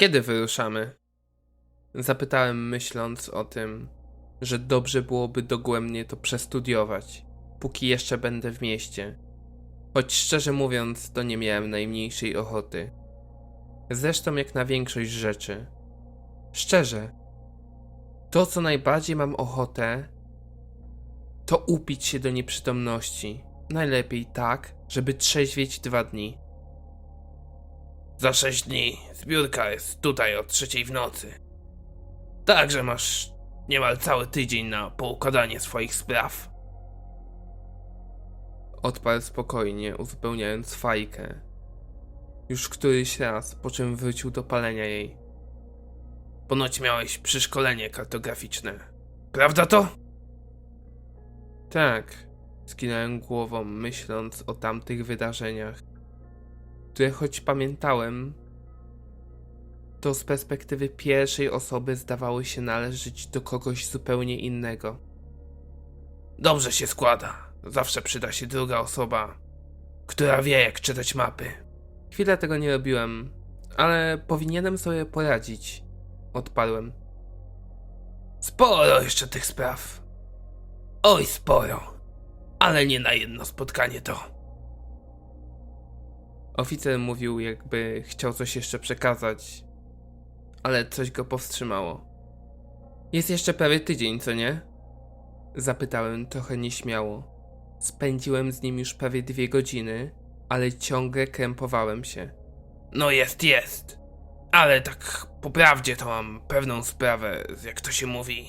Kiedy wyruszamy? Zapytałem, myśląc o tym, że dobrze byłoby dogłębnie to przestudiować, póki jeszcze będę w mieście. Choć szczerze mówiąc, to nie miałem najmniejszej ochoty. Zresztą jak na większość rzeczy. Szczerze, to co najbardziej mam ochotę, to upić się do nieprzytomności. Najlepiej tak, żeby trzeźwieć dwa dni. Za sześć dni zbiórka jest tutaj o trzeciej w nocy. Także masz niemal cały tydzień na poukładanie swoich spraw. Odparł spokojnie, uzupełniając fajkę. Już któryś raz, po czym wrócił do palenia jej. Ponoć miałeś przeszkolenie kartograficzne. Prawda to? Tak, skinąłem głową, myśląc o tamtych wydarzeniach, które choć pamiętałem, to z perspektywy pierwszej osoby zdawały się należeć do kogoś zupełnie innego. Dobrze się składa. Zawsze przyda się druga osoba, która wie, jak czytać mapy. Chwilę tego nie robiłem, ale powinienem sobie poradzić. Odparłem. Sporo jeszcze tych spraw. Oj, sporo. Ale nie na jedno spotkanie to. Oficer mówił, jakby chciał coś jeszcze przekazać, ale coś go powstrzymało. Jest jeszcze prawie tydzień, co nie? Zapytałem trochę nieśmiało. Spędziłem z nim już prawie dwie godziny, ale ciągle krępowałem się. No jest, jest. Ale tak po prawdzie to mam pewną sprawę, jak to się mówi.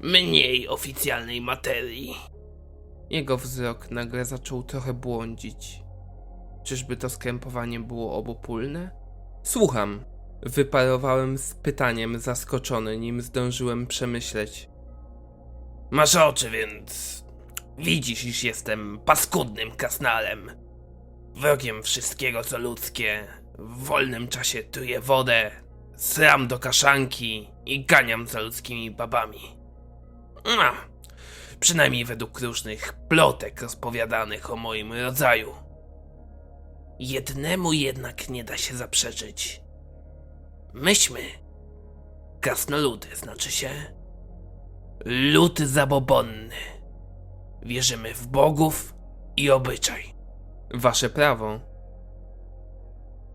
Mniej oficjalnej materii. Jego wzrok nagle zaczął trochę błądzić. Czyżby to skrępowanie było obopólne? Słucham. Wyparowałem z pytaniem zaskoczony, nim zdążyłem przemyśleć. Masz oczy, więc widzisz, iż jestem paskudnym kasnalem. Wrogiem wszystkiego, co ludzkie. W wolnym czasie truję wodę, sram do kaszanki i ganiam za ludzkimi babami. No, przynajmniej według różnych plotek rozpowiadanych o moim rodzaju. Jednemu jednak nie da się zaprzeczyć. Myśmy, krasnoludy znaczy się, lud zabobonny. Wierzymy w bogów i obyczaj. Wasze prawo.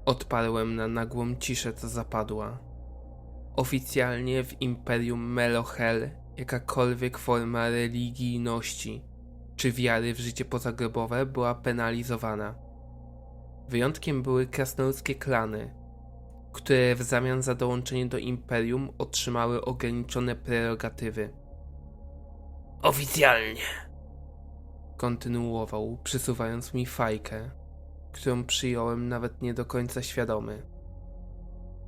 Odparłem na nagłą ciszę, co zapadła. Oficjalnie w Imperium Melohel jakakolwiek forma religijności czy wiary w życie pozagrobowe była penalizowana. Wyjątkiem były krasnoludzkie klany, które w zamian za dołączenie do imperium otrzymały ograniczone prerogatywy. Oficjalnie. Kontynuował, przysuwając mi fajkę, którą przyjąłem nawet nie do końca świadomy.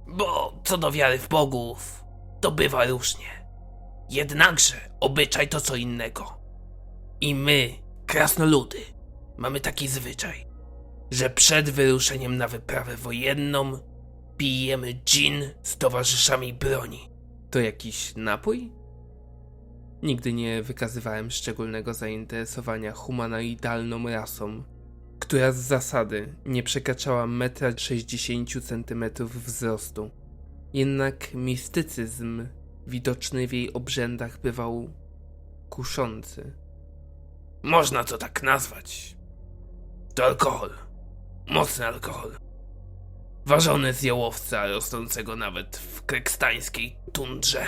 Bo co do wiary w bogów, to bywa różnie. Jednakże obyczaj to co innego. I my, krasnoludy, mamy taki zwyczaj, że przed wyruszeniem na wyprawę wojenną pijemy gin z towarzyszami broni. To jakiś napój? Nigdy nie wykazywałem szczególnego zainteresowania humanoidalną rasą, która z zasady nie przekraczała 1,60 m wzrostu. Jednak mistycyzm widoczny w jej obrzędach bywał kuszący. Można to tak nazwać. To alkohol. Mocny alkohol. Ważony z jałowca rosnącego nawet w krekstańskiej tundrze.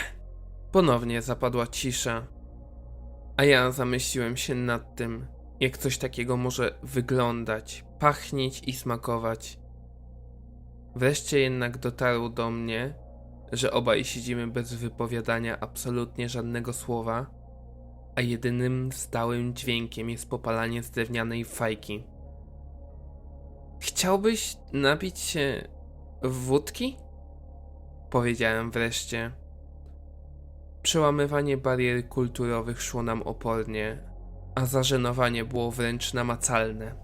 Ponownie zapadła cisza, a ja zamyśliłem się nad tym, jak coś takiego może wyglądać, pachnieć i smakować. Wreszcie jednak dotarło do mnie, że obaj siedzimy bez wypowiadania absolutnie żadnego słowa, a jedynym stałym dźwiękiem jest popalanie z drewnianej fajki. Chciałbyś napić się wódki? Powiedziałem wreszcie. Przełamywanie barier kulturowych szło nam opornie, a zażenowanie było wręcz namacalne.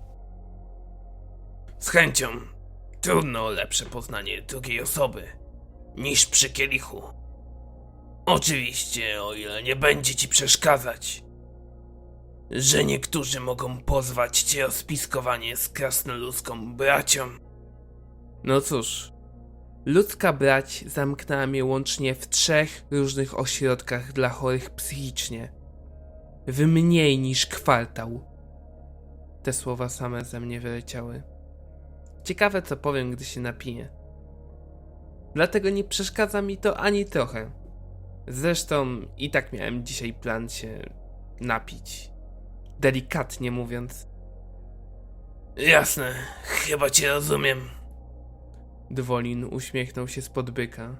Z chęcią. Trudno o lepsze poznanie drugiej osoby niż przy kielichu. Oczywiście, o ile nie będzie ci przeszkadzać, że niektórzy mogą pozwać cię o spiskowanie z krasnoludzką bracią. No cóż, Ludzka brać zamknęła mnie łącznie w trzech różnych ośrodkach dla chorych psychicznie. W mniej niż kwartał. Te słowa same ze mnie wyleciały. Ciekawe co powiem, gdy się napiję. Dlatego nie przeszkadza mi to ani trochę. Zresztą i tak miałem dzisiaj plan się napić. Delikatnie mówiąc. Jasne, chyba cię rozumiem. Dwolin uśmiechnął się spod byka,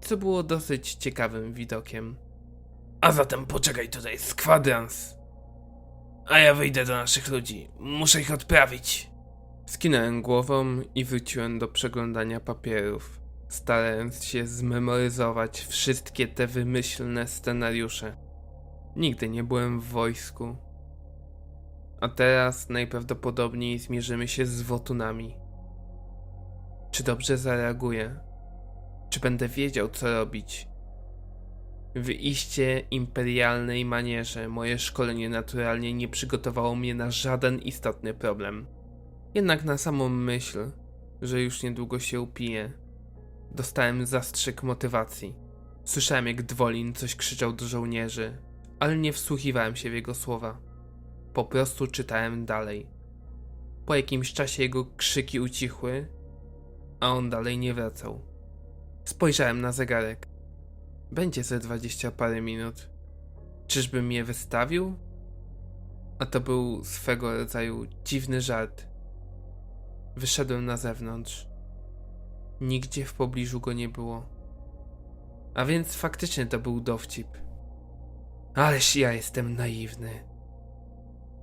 co było dosyć ciekawym widokiem. A zatem poczekaj tutaj z kwadrans. A ja wyjdę do naszych ludzi. Muszę ich odprawić. Skinąłem głową i wróciłem do przeglądania papierów, starając się zmemoryzować wszystkie te wymyślne scenariusze. Nigdy nie byłem w wojsku. A teraz najprawdopodobniej zmierzymy się z wotunami. Czy dobrze zareaguję? Czy będę wiedział, co robić? W iście imperialnej manierze moje szkolenie naturalnie nie przygotowało mnie na żaden istotny problem. Jednak na samą myśl, że już niedługo się upiję, dostałem zastrzyk motywacji. Słyszałem, jak Dwolin coś krzyczał do żołnierzy, ale nie wsłuchiwałem się w jego słowa. Po prostu czytałem dalej. Po jakimś czasie jego krzyki ucichły, a on dalej nie wracał. Spojrzałem na zegarek. Będzie ze dwadzieścia parę minut. Czyżbym mnie wystawił? A to był swego rodzaju dziwny żart. Wyszedłem na zewnątrz. Nigdzie w pobliżu go nie było. A więc faktycznie to był dowcip. Ależ ja jestem naiwny.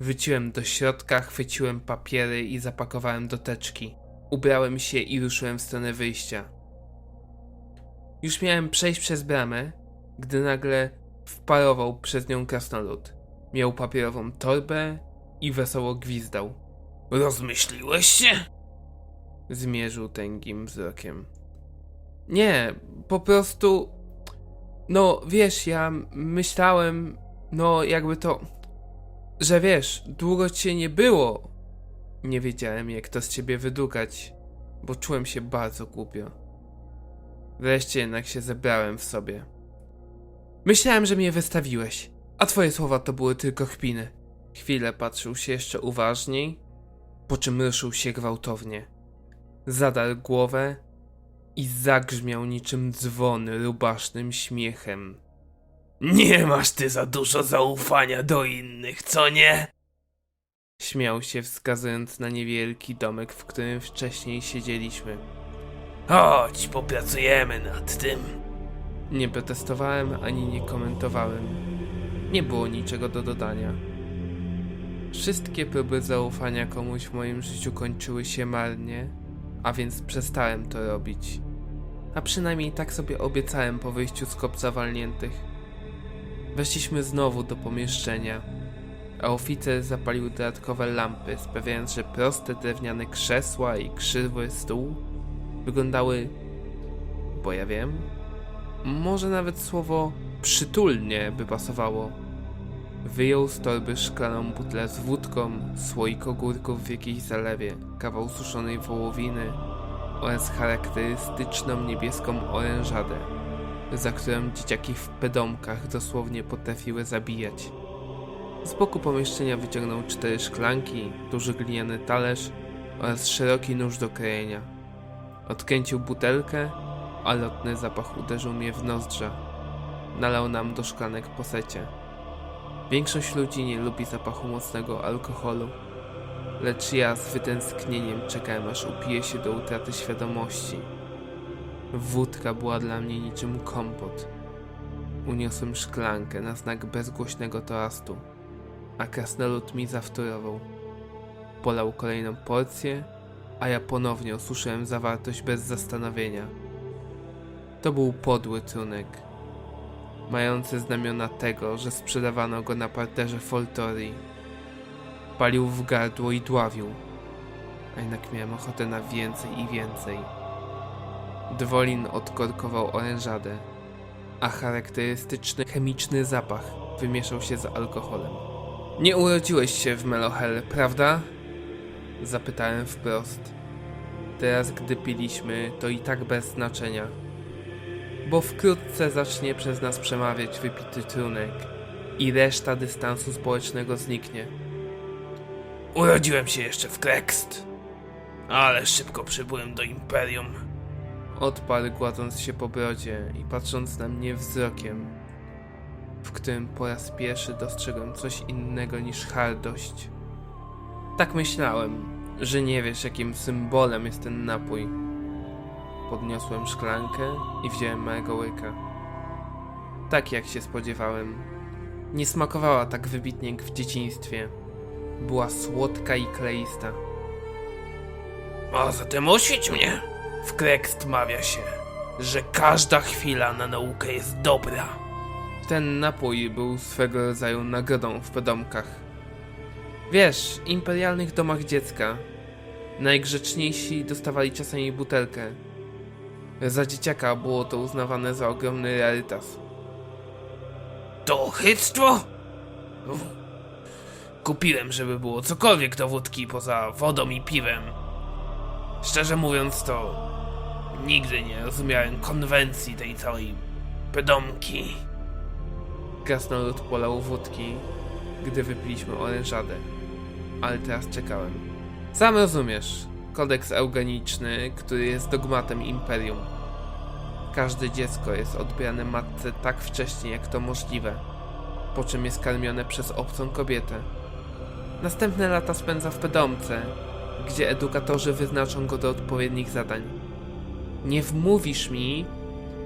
Wróciłem do środka, chwyciłem papiery i zapakowałem do teczki. Ubrałem się i ruszyłem w stronę wyjścia. Już miałem przejść przez bramę, gdy nagle wparował przez nią krasnolud. Miał papierową torbę i wesoło gwizdał. Rozmyśliłeś się? Zmierzył tęgim wzrokiem. Nie, po prostu. No, wiesz, ja myślałem, no, jakby to. Że wiesz, długo cię nie było. Nie wiedziałem, jak to z ciebie wydukać, bo czułem się bardzo głupio. Wreszcie jednak się zebrałem w sobie. Myślałem, że mnie wystawiłeś, a twoje słowa to były tylko chpiny. Chwilę patrzył się jeszcze uważniej, po czym ruszył się gwałtownie. Zadarł głowę i zagrzmiał niczym dzwon rubasznym śmiechem. Nie masz ty za dużo zaufania do innych, co nie? Śmiał się wskazując na niewielki domek, w którym wcześniej siedzieliśmy. Chodź, popracujemy nad tym. Nie protestowałem ani nie komentowałem. Nie było niczego do dodania. Wszystkie próby zaufania komuś w moim życiu kończyły się marnie, a więc przestałem to robić. A przynajmniej tak sobie obiecałem po wyjściu z kopca walniętych. Weszliśmy znowu do pomieszczenia, a oficer zapalił dodatkowe lampy, sprawiając, że proste drewniane krzesła i krzywy stół wyglądały, bo ja wiem, może nawet słowo przytulnie by pasowało. Wyjął z torby szklaną butlę z wódką, słoik ogórków w jakiejś zalewie, kawał suszonej wołowiny oraz charakterystyczną niebieską orężadę, za którą dzieciaki w pedomkach dosłownie potrafiły zabijać. Z boku pomieszczenia wyciągnął cztery szklanki, duży gliniany talerz oraz szeroki nóż do krojenia. Odkręcił butelkę, a lotny zapach uderzył mnie w nozdrza. Nalał nam do szklanek po secie. Większość ludzi nie lubi zapachu mocnego alkoholu, lecz ja z wytęsknieniem czekałem aż upiję się do utraty świadomości. Wódka była dla mnie niczym kompot. Uniosłem szklankę na znak bezgłośnego toastu, a krasnolud mi zawtórował. Polał kolejną porcję, a ja ponownie osuszyłem zawartość bez zastanowienia. To był podły trunek, mający znamiona tego, że sprzedawano go na parterze Foltorii. Palił w gardło i dławił, a jednak miałem ochotę na więcej i więcej. Dwolin odkorkował orężadę, a charakterystyczny chemiczny zapach wymieszał się z alkoholem. Nie urodziłeś się w Melohel, prawda? Zapytałem wprost. Teraz, gdy piliśmy, to i tak bez znaczenia. Bo wkrótce zacznie przez nas przemawiać wypity trunek i reszta dystansu społecznego zniknie. Urodziłem się jeszcze w Krekst, ale szybko przybyłem do Imperium. Odparł gładząc się po brodzie i patrząc na mnie wzrokiem, w którym po raz pierwszy dostrzegłem coś innego niż hardość. Tak myślałem, że nie wiesz jakim symbolem jest ten napój. Podniosłem szklankę i wziąłem małego łyka. Tak jak się spodziewałem. Nie smakowała tak wybitnie jak w dzieciństwie. Była słodka i kleista. A zatem oświeć mnie. W Krekst mawia się, że każda chwila na naukę jest dobra. Ten napój był swego rodzaju nagrodą w podomkach. Wiesz, imperialnych domach dziecka. Najgrzeczniejsi dostawali czasami butelkę. Za dzieciaka było to uznawane za ogromny rarytas. To chyctwo? Uf. Kupiłem, żeby było cokolwiek do wódki poza wodą i piwem. Szczerze mówiąc, to nigdy nie rozumiałem konwencji tej całej pedomki. Krasnolud polał wódki, gdy wypiliśmy orężadę. Ale teraz czekałem. Sam rozumiesz, kodeks eugeniczny, który jest dogmatem imperium. Każde dziecko jest odbierane matce tak wcześnie, jak to możliwe, po czym jest karmione przez obcą kobietę. Następne lata spędza w pedomce, gdzie edukatorzy wyznaczą go do odpowiednich zadań. Nie wmówisz mi,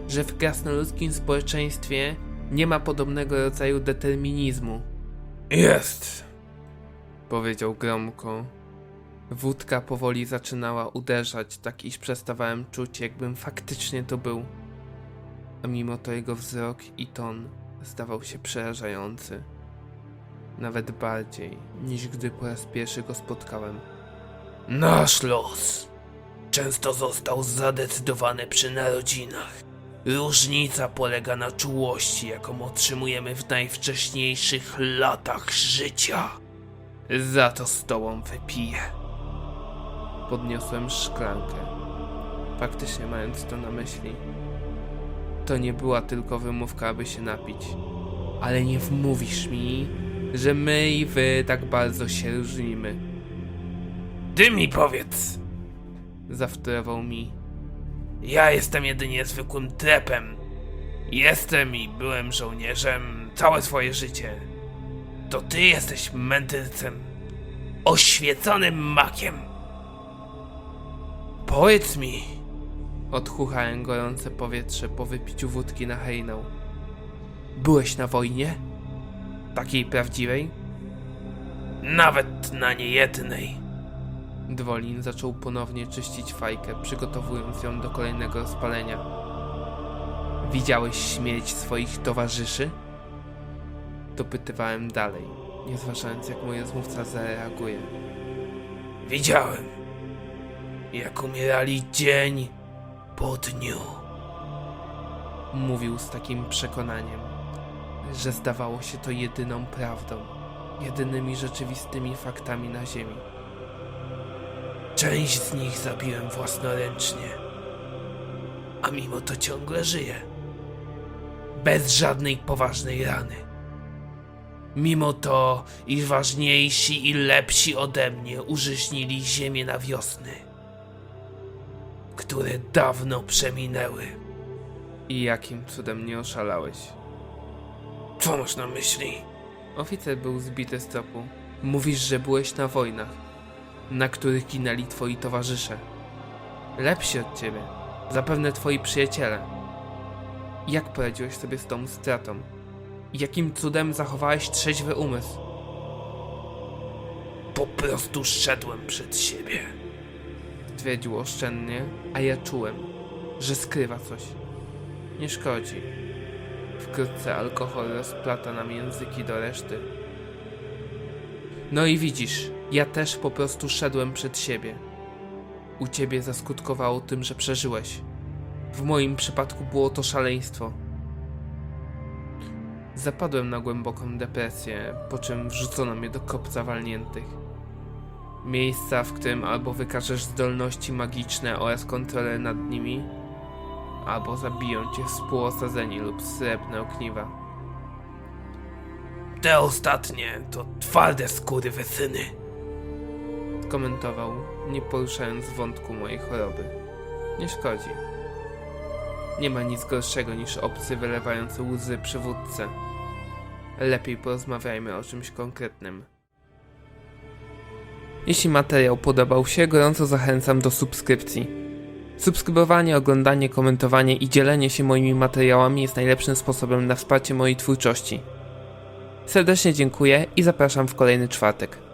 że w krasnoludzkim społeczeństwie nie ma podobnego rodzaju determinizmu, Jest. powiedział gromko. Wódka powoli zaczynała uderzać, tak iż przestawałem czuć, jakbym faktycznie to był. A mimo to jego wzrok i ton zdawał się przerażający. Nawet bardziej, niż gdy po raz pierwszy go spotkałem. Nasz los często został zadecydowany przy narodzinach. Różnica polega na czułości, jaką otrzymujemy w najwcześniejszych latach życia. Za to z tobą wypiję. Podniosłem szklankę. Faktycznie mając to na myśli. To nie była tylko wymówka, aby się napić. Ale nie wmówisz mi, że my i wy tak bardzo się różnimy. Ty mi powiedz, Zawtórował mi. ja jestem jedynie zwykłym trepem. Jestem i byłem żołnierzem całe swoje życie. To ty jesteś mędrcem, oświeconym makiem. Powiedz mi, Odchuchałem gorące powietrze po wypiciu wódki na hejnał. Byłeś na wojnie? Takiej prawdziwej? nawet na niejednej. Dwolin zaczął ponownie czyścić fajkę, przygotowując ją do kolejnego rozpalenia. Widziałeś śmierć swoich towarzyszy? Dopytywałem dalej, nie zważając jak mój rozmówca zareaguje. Widziałem, jak umierali dzień po dniu. Mówił z takim przekonaniem, że zdawało się to jedyną prawdą, jedynymi rzeczywistymi faktami na Ziemi. Część z nich zabiłem własnoręcznie, a mimo to ciągle żyję. Bez żadnej poważnej rany. Mimo to, iż ważniejsi i lepsi ode mnie użyźnili ziemię na wiosny, które dawno przeminęły. I jakim cudem nie oszalałeś? Co masz na myśli? Oficer był zbity z tropu. Mówisz, że byłeś na wojnach, na których ginęli twoi towarzysze. Lepsi od ciebie. Zapewne twoi przyjaciele. Jak poradziłeś sobie z tą stratą? Jakim cudem zachowałeś trzeźwy umysł? Po prostu szedłem przed siebie. Stwierdził oszczędnie, a ja czułem, że skrywa coś. Nie szkodzi. Wkrótce alkohol rozplata nam języki do reszty. No i widzisz, ja też po prostu szedłem przed siebie. U ciebie zaskutkowało tym, że przeżyłeś. W moim przypadku było to szaleństwo. Zapadłem na głęboką depresję, po czym wrzucono mnie do kopca walniętych. Miejsca, w którym albo wykażesz zdolności magiczne oraz kontrolę nad nimi, albo zabiją cię współosadzeni lub srebrne ogniwa. Te ostatnie to twarde skóry wysyny. Komentował, nie poruszając wątku mojej choroby. Nie szkodzi. Nie ma nic gorszego niż obcy wylewający łzy przywódcę. Lepiej porozmawiajmy o czymś konkretnym. Jeśli materiał podobał się, gorąco zachęcam do subskrypcji. Subskrybowanie, oglądanie, komentowanie i dzielenie się moimi materiałami jest najlepszym sposobem na wsparcie mojej twórczości. Serdecznie dziękuję i zapraszam w kolejny czwartek.